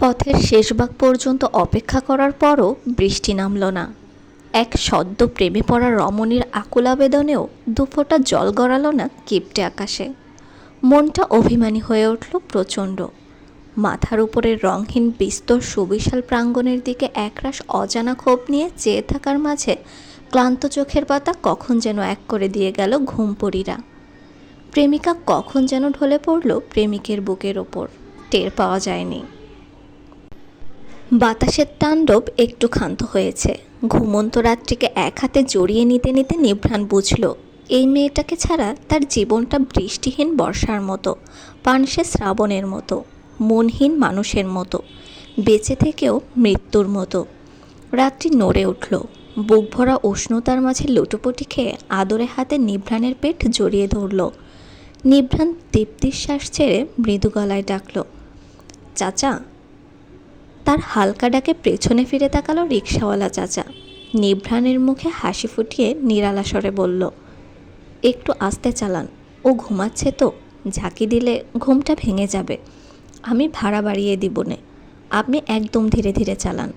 পথের শেষ ভাগ পর্যন্ত অপেক্ষা করার পরও বৃষ্টি নামল না। এক সদ্য প্রেমে পড়া রমণীর আকুল আবেদনেও দুফোঁটা জল গড়ালো না কিপটে আকাশে। মনটা অভিমানী হয়ে উঠল প্রচণ্ড। মাথার উপরে রংহীন বিস্তর সুবিশাল প্রাঙ্গণের দিকে একরাশ অজানা ক্ষোভ নিয়ে চেয়ে থাকার মাঝে ক্লান্ত চোখের পাতা কখন যেন এক করে দিয়ে গেল ঘুমপড়িরা প্রেমিকা কখন যেন ঢলে পড়ল প্রেমিকের বুকের ওপর। টের পাওয়া যায়নি। বাতাসের তাণ্ডব একটু ক্ষান্ত হয়েছে। ঘুমন্ত রাত্রিকে এক হাতে জড়িয়ে নিতে নিতে নিভ্রাণ বুঝল, এই মেয়েটাকে ছাড়া তার জীবনটা বৃষ্টিহীন বর্ষার মতো পানসে শ্রাবণের মতো, মনহীন মানুষের মতো, বেঁচে থেকেও মৃত্যুর মতো। রাত্রি নড়ে উঠল বুক ভরা উষ্ণতার মাঝে লুটোপুটি খেয়ে আদরে হাতে নিভ্রাণের পেট জড়িয়ে ধরল। নিভ্রাণ তৃপ্তির শ্বাস ছেড়ে মৃদু গলায় ডাকল, চাচা তার হালকা ডাকে পেছনে ফিরে তাকালো রিক্সাওয়ালা চাচা। নিভ্রাণের মুখে হাসি ফুটিয়ে নিরালা স্বরে বলল, একটু আস্তে চালান, ও ঘুমাচ্ছে তো, ঝাঁকি দিলে ঘুমটা ভেঙে যাবে। আমি ভাড়া বাড়িয়ে দিব নে, আপনি একদম ধীরে ধীরে চালান।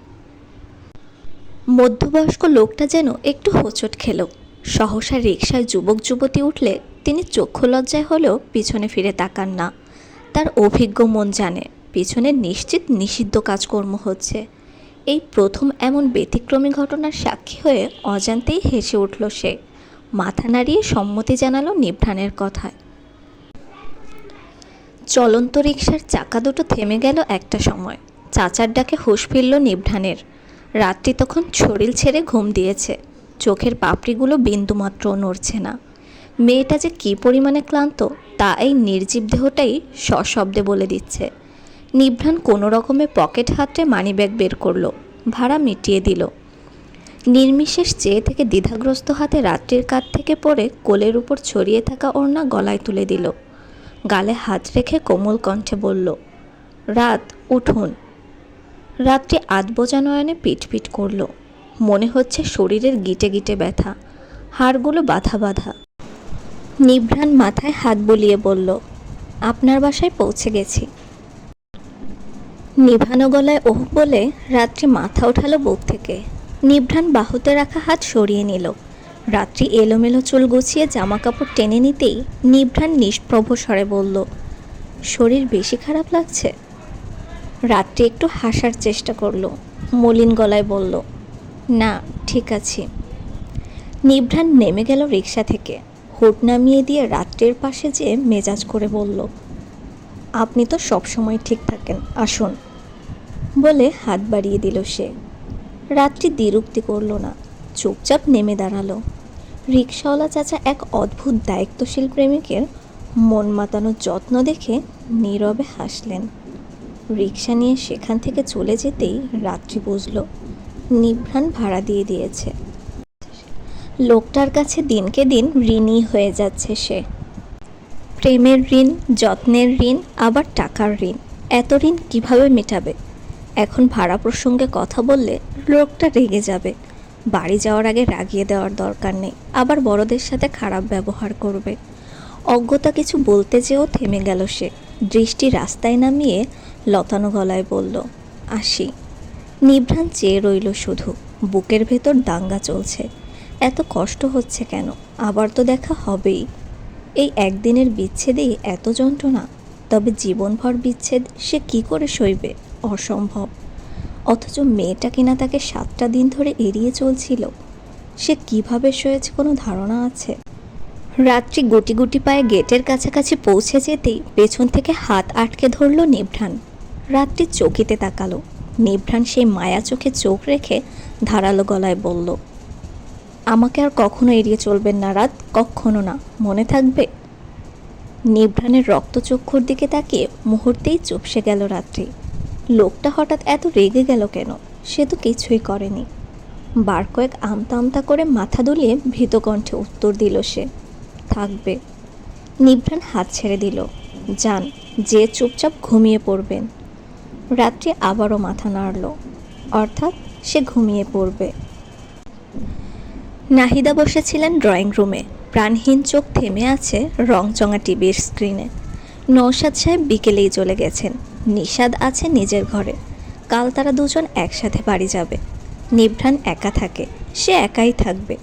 মধ্যবয়স্ক লোকটা যেন একটু হোঁচট খেল। সহসা রিক্সায় যুবক যুবতী উঠলে তিনি চক্ষু লজ্জায় হলেও পিছনে ফিরে তাকান না। তার অভিজ্ঞ মন জানে পিছনে নিশ্চিত নিষিদ্ধ কাজকর্ম হচ্ছে। এই প্রথম এমন ব্যতিক্রমী ঘটনার সাক্ষী হয়ে অজান্তেই হেসে উঠল সে। মাথা নাড়িয়ে সম্মতি জানালো নিভ্রাণের কথায়। চলন্ত রিক্সার চাকা দুটো থেমে গেল একটা সময়। চাচার ডাকে হুঁশ ফিরল নিভ্রাণের রাত্রি তখন শরীর ছেড়ে ঘুম দিয়েছে। চোখের পাপড়িগুলো বিন্দুমাত্র নড়ছে না। মেয়েটা যে কী পরিমাণে ক্লান্ত, তা এই নির্জীব দেহটাই সশব্দে বলে দিচ্ছে। নিভ্রাণ কোনো রকমে পকেট হাতে মানিব্যাগ বের করল, ভাড়া মিটিয়ে দিল। নির্মিশেষ চেয়ে থেকে দ্বিধাগ্রস্ত হাতে রাত্রির কাত থেকে পড়ে কোলের উপর ছড়িয়ে থাকা ওড়না গলায় তুলে দিল। গালে হাত রেখে কোমল কণ্ঠে বলল, রাত, উঠুন। রাত্রি আধবোজা নয়নে পিটপিট করল। মনে হচ্ছে শরীরের গিটে গিটে ব্যথা, হাড়গুলো বাধা বাধা। নিভ্রাণ মাথায় হাত বুলিয়ে বলল, আপনার বাসায় পৌঁছে গেছি। নিভানো গলায় ওহ বলে রাত্রি মাথা ওঠালো বুক থেকে। নিভ্রাণ বাহুতে রাখা হাত সরিয়ে নিল। রাত্রি এলোমেলো চুল গুছিয়ে জামা কাপড় টেনে নিতেই নিভ্রাণ নিষ্প্রভ স্বরে বলল, শরীর বেশি খারাপ লাগছে? রাত্রি একটু হাসার চেষ্টা করল, মলিন গলায় বলল, না, ঠিক আছে। নিভ্রাণ নেমে গেল রিক্সা থেকে। হুট নামিয়ে দিয়ে রাত্রের পাশে যেয়ে মেজাজ করে বলল, আপনি তো সবসময় ঠিক থাকেন, আসুন। বলে হাত বাড়িয়ে দিল সে। রাত্রি দ্বিরুক্তি করল না, চুপচাপ নেমে দাঁড়াল। রিক্সাওয়ালা চাচা এক অদ্ভুত দায়িত্বশীল প্রেমিকের মন মাতানোর যত্ন দেখে নীরবে হাসলেন। রিক্সা নিয়ে সেখান থেকে চলে যেতেই রাত্রি বুঝল, নিভ্রাণ ভাড়া দিয়ে দিয়েছে। লোকটার কাছে দিনকে দিন ঋণী হয়ে যাচ্ছে সে। প্রেমের ঋণ, যত্নের ঋণ, আবার টাকার ঋণ, এত ঋণ কীভাবে মেটাবে? এখন ভাড়া প্রসঙ্গে কথা বললে লোকটা রেগে যাবে। বাড়ি যাওয়ার আগে রাগিয়ে দেওয়ার দরকার নেই, আবার বড়দের সাথে খারাপ ব্যবহার করবে। অজ্ঞতা কিছু বলতে যেও থেমে গেল সে। দৃষ্টি রাস্তায় নামিয়ে লতানো গলায় বলল, আসি। নিভ্রাণ চেয়ে রইল শুধু। বুকের ভেতর দাঙ্গা চলছে। এত কষ্ট হচ্ছে কেন? আবার তো দেখা হবেই। এই একদিনের বিচ্ছেদেই এত যন্ত্রণা, তবে জীবনভর বিচ্ছেদ সে কি করে সইবে? অসম্ভব। অথচ মেয়েটা কিনা তাকে সাতটা দিন ধরে এড়িয়ে চলছিল। সে কীভাবে সয়েছে কোনো ধারণা আছে? রাত্রি গুটি গুটি পায়ে গেটের কাছাকাছি পৌঁছে যেতেই পেছন থেকে হাত আটকে ধরল নিভ্রাণ রাত্রি চকিতে তাকালো। নিভ্রাণ সেই মায়া চোখে চোখ রেখে ধারালো গলায় বলল, আমাকে আর কখনো এড়িয়ে চলবেন না রাত, কখনো না। মনে থাকবে? নিভ্রাণের রক্তচক্ষুর দিকে তাকিয়ে মুহূর্তেই চুপসে গেল রাত্রি। লোকটা হঠাৎ এত রেগে গেল কেন? সে তো কিছুই করেনি। বার কয়েক আমতা আমতা করে মাথা দুলিয়ে ভীত কণ্ঠে উত্তর দিল সে। থাকবে। নিভ্রাণ হাত ছেড়ে দিল। যান, যে চুপচাপ ঘুমিয়ে পড়বেন। রাত্রি আবারও মাথা নাড়ল। অর্থাৎ সে ঘুমিয়ে পড়বে। নাহিদা বসেছিলেন ড্রয়িং রুমে। প্রাণহীন চোখ থেমে আছে রংচঙা টিভির স্ক্রিনে। নৌসাদ সাহেব বিকেলেই চলে গেছেন। নিষাদ আছে নিজের ঘরে। কাল তারা দুজন একসাথে বাড়ি যাবে। নিভ্রাণ একা থাকে, সে একাই থাকবে।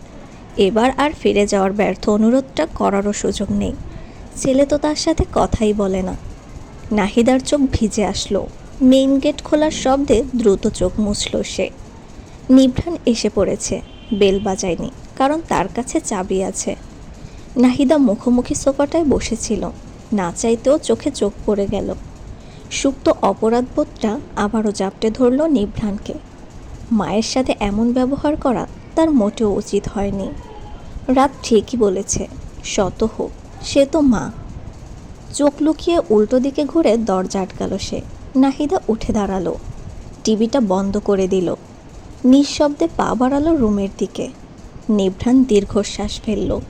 এবার আর ফিরে যাওয়ার ব্যর্থ অনুরোধটা করারও সুযোগ নেই। ছেলে তো তার সাথে কথাই বলে না। নাহিদার চোখ ভিজে আসলো। মেইন গেট খোলার শব্দে দ্রুত চোখ মুছল সে। নিভ্রাণ এসে পড়েছে, বেল বাজায়নি, কারণ তার কাছে চাবি আছে। নাহিদা মুখোমুখি সোফাটায় বসেছিল, না চাইতেও চোখে চোখ পড়ে গেল। সুপ্ত অপরাধবোধটা আবারও জাপটে ধরল নিভ্রাণকে মায়ের সাথে এমন ব্যবহার করা তার মোটেও উচিত হয়নি। রাত ঠিকই বলেছে, শত হোক, সে তো মা। চোখ লুকিয়ে উল্টো দিকে ঘুরে দরজা আটকালো সে। নাহিদা উঠে দাঁড়াল। টিভিটা বন্ধ করে দিল। নিঃশব্দে পা বাড়ালো রুমের দিকে। নিভ্রাণ দীর্ঘশ্বাস ফেলল।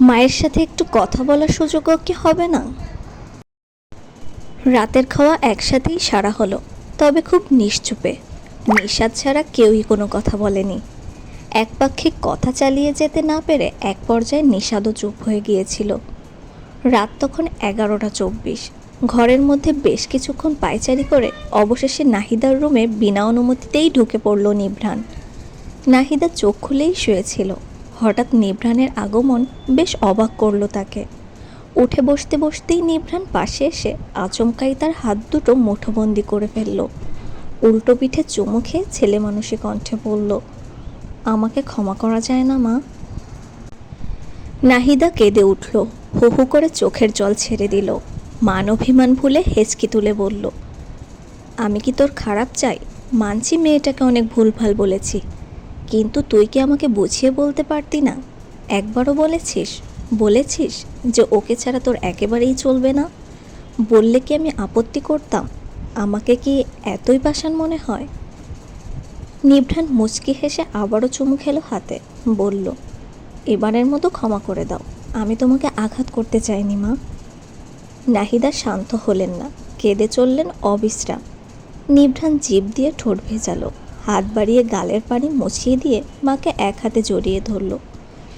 মায়ের সাথে একটু কথা বলার সুযোগও কি হবে না? রাতের খাওয়া একসাথেই সারা হলো, তবে খুব নিশ্চুপে। নিষাদ ছাড়া কেউই কোনো কথা বলেনি। একপাক্ষিক কথা চালিয়ে যেতে না পেরে এক পর্যায়ে নিষাদও চুপ হয়ে গিয়েছিল। রাত তখন এগারোটা চব্বিশ। ঘরের মধ্যে বেশ কিছুক্ষণ পায়চারি করে অবশেষে নাহিদার রুমে বিনা অনুমতিতেই ঢুকে পড়ল নিভ্রাণ নাহিদা চোখ খুলেই শুয়েছিল। হঠাৎ নিভ্রাণের আগমন বেশ অবাক করল তাকে। উঠে বসতে বসতেই নিভ্রাণ পাশে এসে আচমকাই তার হাত দুটো মুঠোবন্দি করে ফেলল। উল্টো পিঠে চুমু খেয়ে ছেলে মানুষে কণ্ঠে বলল, আমাকে ক্ষমা করা যায় না, মা। নাহিদা কেঁদে উঠল, হু হু করে চোখের জল ছেড়ে দিল। মান অভিমান ভুলে হেঁচকি তুলে বলল, আমি কি তোর খারাপ চাই? মানছি মেয়েটাকে অনেক ভুলভাল বলেছি। কিন্তু তুই কি আমাকে বুঝিয়ে বলতে পারতি না? একবারও বলেছিস? বলেছিস? যে ওকে ছাড়া তোর একেবারেই চলবে না? বললে কি আমি আপত্তি করতাম? আমাকে কি এতই পাষাণ মনে হয়? নিভ্রাণ মুচকি হেসে আবারও চুমু খেলো হাতে। বলল, এবারের মতো ক্ষমা করে দাও। আমি তোমাকে আঘাত করতে চাইনি, মা। নাহিদা শান্ত হলেন না। কেঁদে চললেন অবিশ্রাম। নিভ্রাণ জিভ দিয়ে ঠোঁট ভেজালো। হাত বাড়িয়ে গালের পানি মুছিয়ে দিয়ে মাকে এক হাতে জড়িয়ে ধরল।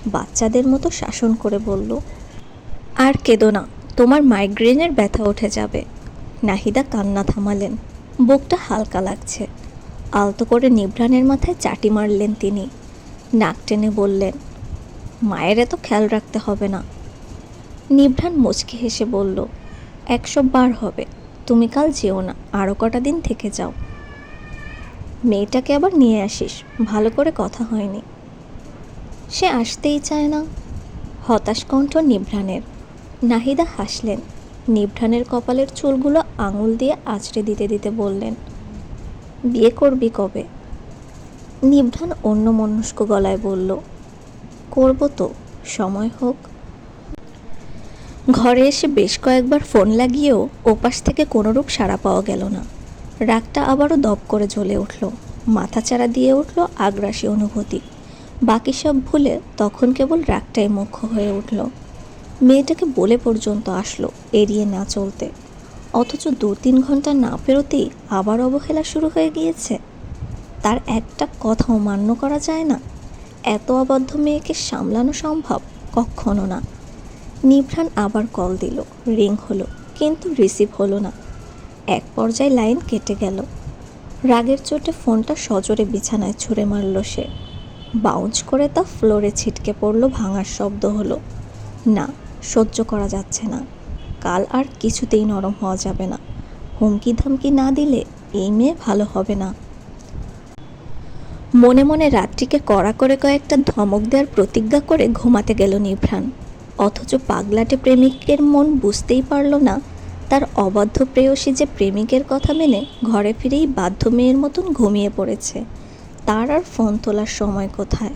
বাচ্চাদের মতো শাসন করে বলল আর কেঁদো না, তোমার মাইগ্রেনের ব্যথা উঠে যাবে। নাহিদা কান্না থামালেন। বুকটা হালকা লাগছে। আলতো করে নিভ্রাণের মাথায় চাটি মারলেন তিনি। নাক টেনে বললেন, মায়ের এত খেয়াল রাখতে হবে না। নিভ্রাণ মুচকি হেসে বলল, একশো বার হবে, তুমি কাল যেও না আরও কটা দিন থেকে যাও। মেয়েটাকে আবার নিয়ে আসিস, ভালো করে কথা হয়নি। সে আসতেই চায় না? হতাশ কণ্ঠ নিভ্রাণের নাহিদা হাসলেন। নিভ্রাণের কপালের চুলগুলো আঙুল দিয়ে আঁচড়ে দিতে দিতে বললেন, বিয়ে করবি কবে? নিভ্রাণ অন্য মনস্ক গলায় বলল, করব তো, সময় হোক। ঘরে এসে বেশ কয়েকবার ফোন লাগিয়েও ওপাশ থেকে কোনোরূপ সাড়া পাওয়া গেল না। রাগটা আবারও দপ করে জ্বলে উঠল মাথাচাড়া দিয়ে উঠল আগ্রাসী অনুভূতি। বাকি সব ভুলে তখন কেবল রাগটাই মুখ্য হয়ে উঠল। মেয়েটাকে বলে পর্যন্ত আসলো এড়িয়ে না চলতে। অথচ দু তিন ঘণ্টা না পেরোতেই আবার অবহেলা শুরু হয়ে গিয়েছে। তার একটা কথাও মান্য করা যায় না। এত অবাধ্য মেয়েকে সামলানো সম্ভব কখনো না। নিভ্রাণ আবার কল দিল, রিং হলো, কিন্তু রিসিভ হলো না। এক পর্যায়ে লাইন কেটে গেল। রাগের চোটে ফোনটা সজোরে বিছানায় ছুঁড়ে মারল সে। বাউন্স করে তা ফ্লোরে ছিটকে পড়ল, ভাঙার শব্দ হলো। না সহ্য করা যাচ্ছে না। কাল আর কিছুতেই নরম হওয়া যাবে না। হুমকি ধামকি না দিলে এই মেয়ে ভালো হবে না। মনে মনে রাত্রিকে কড়া করে কয়েকটা ধমক দেওয়ার প্রতিজ্ঞা করে ঘুমাতে গেল নিভ্রাণ। অথচ পাগলাটে প্রেমিকের মন বুঝতেই পারল না, তার অবাধ্য প্রেয়সী যে প্রেমিকের কথা মেনে ঘরে ফিরেই বাধ্য মেয়ের মতন ঘুমিয়ে পড়েছে। তার আর ফোন তোলার সময় কোথায়?